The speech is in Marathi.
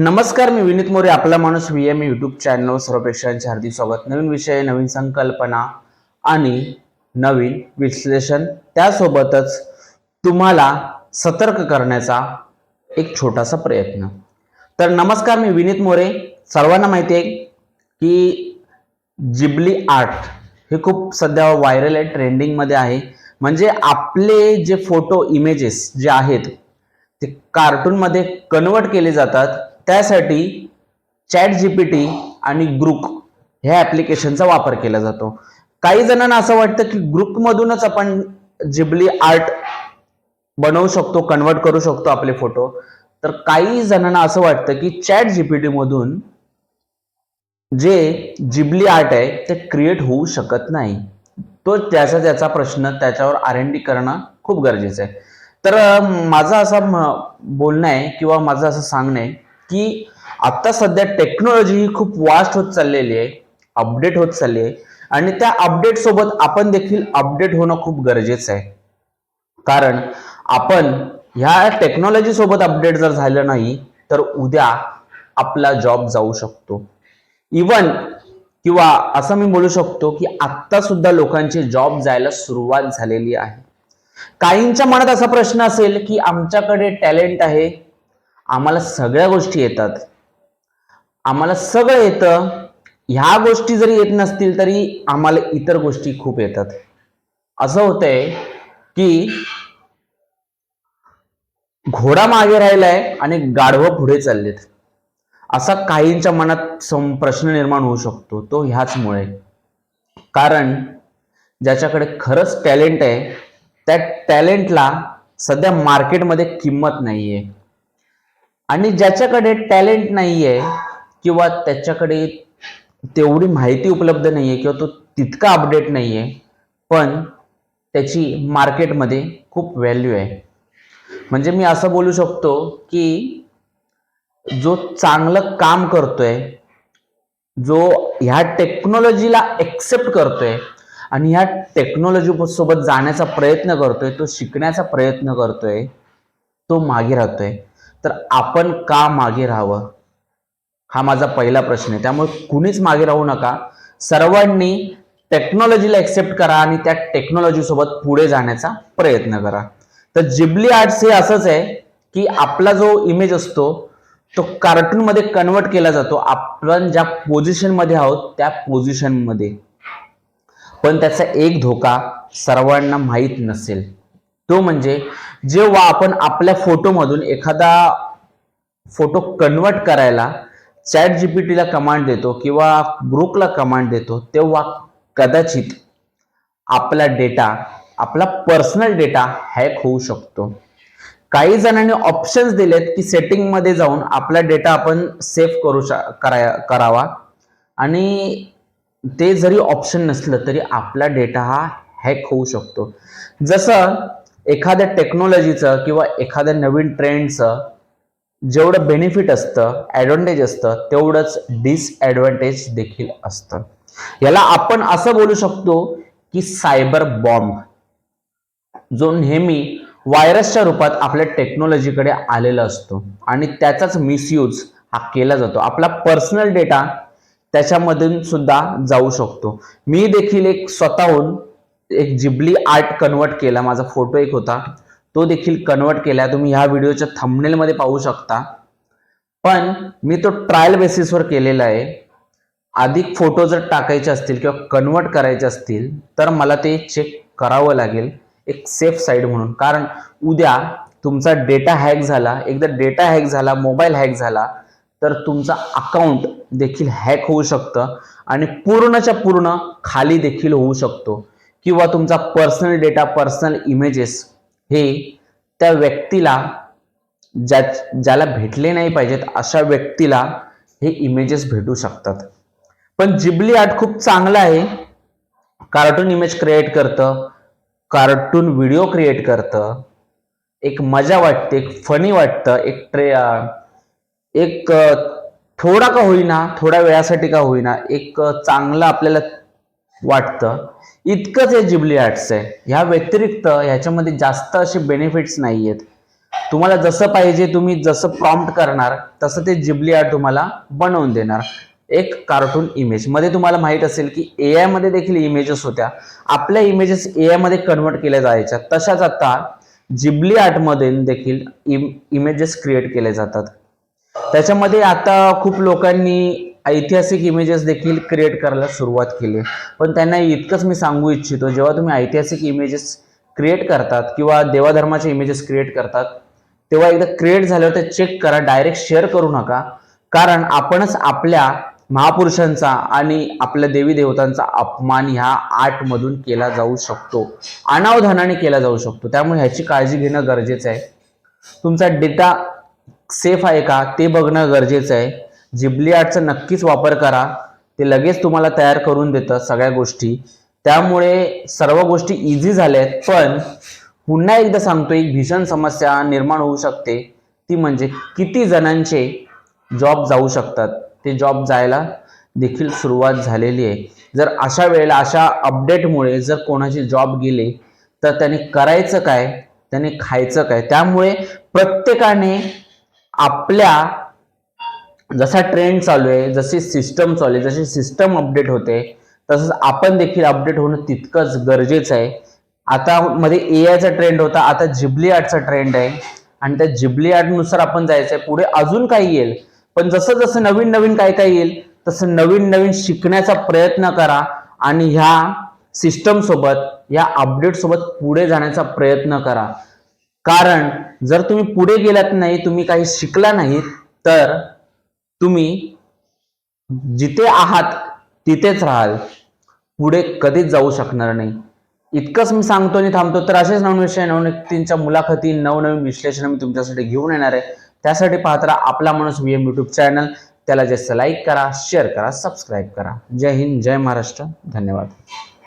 नमस्कार मी विनीत मोरे आपला माणूस व्ही एम यूट्यूब चॅनल सर्व प्रेक्षकांचे हार्दिक स्वागत. नवीन विषय नवीन संकल्पना आणि नवीन विश्लेषण. त्यासोबतच तुम्हाला सतर्क करण्याचा एक छोटासा प्रयत्न. तर नमस्कार मी विनीत मोरे. सर्वांना माहिती आहे की जिबली आर्ट हे खूप सध्या व्हायरल आहे ट्रेंडिंगमध्ये आहे. म्हणजे आपले जे फोटो इमेजेस जे आहेत ते कार्टूनमध्ये कन्वर्ट केले जातात. त्यासाठी चॅट जीपीटी आणि ग्रुप ह्या ॲप्लिकेशनचा वापर केला जातो. काही जणांना असं वाटतं की ग्रुपमधूनच आपण जिबली आर्ट बनवू शकतो कन्वर्ट करू शकतो आपले फोटो. तर काही जणांना असं वाटतं की चॅट जीपीटी मधून जे जिबली आर्ट आहे ते क्रिएट होऊ शकत नाही. तो त्याचा त्याचा प्रश्न त्याच्यावर आर एन डी करणं खूप गरजेचं आहे. तर माझं असं बोलणं आहे किंवा माझं असं सांगणं आहे की आता सध्या टेक्नॉलॉजी ही खूप वास्ट होत चाललेली आहे अपडेट होत चालली आहे. आणि त्या अपडेट सोबत आपण देखील अपडेट होणं खूप गरजेचं आहे. कारण आपण ह्या टेक्नॉलॉजी सोबत अपडेट जर झालं नाही तर उद्या आपला जॉब जाऊ शकतो. इवन किंवा असं मी बोलू शकतो की आत्ता सुद्धा लोकांचे जॉब जायला सुरुवात झालेली आहे. काहींच्या मनात असा प्रश्न असेल की आमच्याकडे टॅलेंट आहे आम्हाला सगळ्या गोष्टी येतात. आम्हाला सगळं येतं. ह्या गोष्टी जरी येत नसतील तरी आम्हाला इतर गोष्टी खूप येतात. असं होतंय की घोडा मागे राहिलाय आणि गाढवं पुढे चाललेत. असा काहींच्या मनात सम प्रश्न निर्माण होऊ शकतो. तो ह्याचमुळे. कारण ज्याच्याकडे खरंच टॅलेंट आहे त्या टॅलेंटला सध्या मार्केटमध्ये किंमत नाहीये. आणि ज्याच्याकडे टॅलेंट नाही आहे किंवा त्याच्याकडे तेवढी माहिती उपलब्ध नाही आहे किंवा तो तितका अपडेट नाही आहे पण त्याची मार्केटमध्ये खूप व्हॅल्यू आहे. म्हणजे मी असं बोलू शकतो की जो चांगलं काम करतोय जो ह्या टेक्नॉलॉजीला एक्सेप्ट करतोय आणि ह्या टेक्नॉलॉजी सोबत जाण्याचा प्रयत्न करतोय तो शिकण्याचा प्रयत्न करतोय तो मागे राहतोय. तर आपण का मागे राहावं? हा माझा पहिला प्रश्न आहे. त्यामुळे कुणीच मागे राहू नका. सर्वांनी टेक्नॉलॉजीला एक्सेप्ट करा आणि त्या टेक्नॉलॉजीसोबत पुढे जाण्याचा प्रयत्न करा. तर जिबली आर्ट्स हे असंच आहे की आपला जो इमेज असतो तो कार्टूनमध्ये कन्वर्ट केला जातो. आपण ज्या पोझिशनमध्ये आहोत त्या पोझिशनमध्ये पण त्याचा एक धोका सर्वांना माहीत नसेल. तो म्हणजे जेव्हा आपण आपल्या फोटोमधून एखादा फोटो कन्वर्ट करायला चॅट जीपीटीला कमांड देतो किंवा ग्रुपला कमांड देतो तेव्हा कदाचित आपला डेटा आपला पर्सनल डेटा हॅक होऊ शकतो. काही जणांनी ऑप्शन्स दिलेत की सेटिंगमध्ये जाऊन आपला डेटा आपण सेव्ह करू शा कराया करावा. आणि ते जरी ऑप्शन नसलं तरी आपला डेटा हा हॅक होऊ शकतो. जसं एखाद्या टेक्नॉलॉजीचं किंवा एखाद्या नवीन ट्रेंडचं जेवढं बेनिफिट असतं ॲडव्हान्टेज असतं तेवढंच डिसॲडव्हान्टेज देखील असतं. याला आपण असं बोलू शकतो की सायबर बॉम्ब जो नेहमी व्हायरसच्या रूपात आपल्या टेक्नॉलॉजीकडे आलेला असतो आणि त्याचाच मिसयूज हा केला जातो. आपला पर्सनल डेटा त्याच्यामधून सुद्धा जाऊ शकतो. मी देखील एक स्वतःहून एक जिबली आर्ट कन्वर्ट केला माझा फोटो एक होता. तो देखील कन्वर्ट केला. तुम्ही ह्या व्हिडिओच्या थंबनेलमध्ये पाहू शकता. पण मी तो ट्रायल बेसिसवर केलेला आहे. अधिक फोटो जर टाकायचे असतील किंवा कन्वर्ट करायचे असतील तर मला ते चेक करावं लागेल. एक सेफ साईड म्हणून. कारण उद्या तुमचा डेटा हॅक झाला एकदा डेटा हॅक झाला मोबाईल हॅक झाला तर तुमचा अकाउंट देखील हॅक होऊ शकतं आणि पूर्णच्या पूर्ण खाली देखील होऊ शकतो. किंवा तुमचा पर्सनल डेटा पर्सनल इमेजेस हे त्या व्यक्तीला ज्या ज्याला भेटले नाही पाहिजेत अशा व्यक्तीला हे इमेजेस भेटू शकतात. पण जिबली आर्ट खूप चांगलं आहे. कार्टून इमेज क्रिएट करतं कार्टून व्हिडिओ क्रिएट करतं. एक मजा वाटते एक फनी वाटतं एक ट्रे एक थोडा का होईना थोड्या वेळासाठी का होईना एक चांगलं आपल्याला वाटतं. इतकंच हे जिबली आर्ट्स आहे. ह्या व्यतिरिक्त ह्याच्यामध्ये जास्त असे बेनिफिट्स नाही आहेत तुम्हाला जसं पाहिजे तुम्ही जसं प्रॉम्प्ट करणार तसं ते जिबली आर्ट तुम्हाला बनवून देणार. एक कार्टून इमेजमध्ये तुम्हाला माहीत असेल की ए आयमध्ये देखील इमेजेस होत्या. आपल्या इमेजेस ए आयमध्ये कन्वर्ट केल्या जायच्या. तशाच आता जिबली आर्टमध्ये देखील इमेजेस क्रिएट केले जातात. त्याच्यामध्ये आता खूप लोकांनी ऐतिहासिक इमेजेस देखील क्रिएट करायला सुरुवात केली. पण त्यांना इतकंच मी सांगू इच्छितो जेव्हा तुम्ही ऐतिहासिक इमेजेस क्रिएट करतात किंवा देवाधर्माचे इमेजेस क्रिएट करतात तेव्हा एकदा क्रिएट झाल्यावर ते चेक करा डायरेक्ट शेअर करू नका. कारण आपणच आपल्या महापुरुषांचा आणि आपल्या देवी देवतांचा अपमान ह्या आर्टमधून केला जाऊ शकतो. अनावधानाने केला जाऊ शकतो. त्यामुळे ह्याची काळजी घेणं गरजेचं आहे. तुमचा डेटा सेफ आहे का ते बघणं गरजेचं आहे. जिबली आर्टचा नक्कीच वापर करा. ते लगेच तुम्हाला तयार करून देतं सगळ्या गोष्टी. त्यामुळे सर्व गोष्टी इझी झाल्या आहेत पण पुन्हा एकदा सांगतो एक भीषण समस्या निर्माण होऊ शकते. ती म्हणजे किती जणांचे जॉब जाऊ शकतात. ते जॉब जायला देखील सुरुवात झालेली आहे. जर अशा वेळेला अशा अपडेटमुळे जर कोणाचे जॉब गेले तर त्याने करायचं काय? त्याने खायचं काय? त्यामुळे प्रत्येकाने आपल्या जसा ट्रेंड चालू आहे जशी सिस्टम चालू आहे जशी सिस्टम अपडेट होते तसंच आपण देखील अपडेट होणं तितकंच गरजेचं आहे. आता मध्ये ए आयचा ट्रेंड होता आता जिबली आर्टचा ट्रेंड आहे. आणि त्या जिबली आर्टनुसार आपण जायचं आहे पुढे अजून काही येईल. पण जसं जसं नवीन नवीन काय काय येईल तसं नवीन नवीन शिकण्याचा प्रयत्न करा आणि ह्या सिस्टम सोबत या अपडेट सोबत पुढे जाण्याचा प्रयत्न करा. कारण जर तुम्ही पुढे गेलात नाही तुम्ही काही शिकला नाही तर तुम्ही जिथे आहात तिथेच राहाल. पुढे कधीच जाऊ शकणार नाही. इतकंच मी सांगतो आणि थांबतो तर असेच नवीन विषय नवीन मुलाखती नवनवीन विश्लेषण मी तुमच्यासाठी घेऊन येणार आहे. त्यासाठी पाहत राहा आपला माणूस व्ही एम यूट्यूब चॅनल त्याला जास्त लाईक करा शेअर करा सबस्क्राईब करा. जय हिंद जय महाराष्ट्र. धन्यवाद.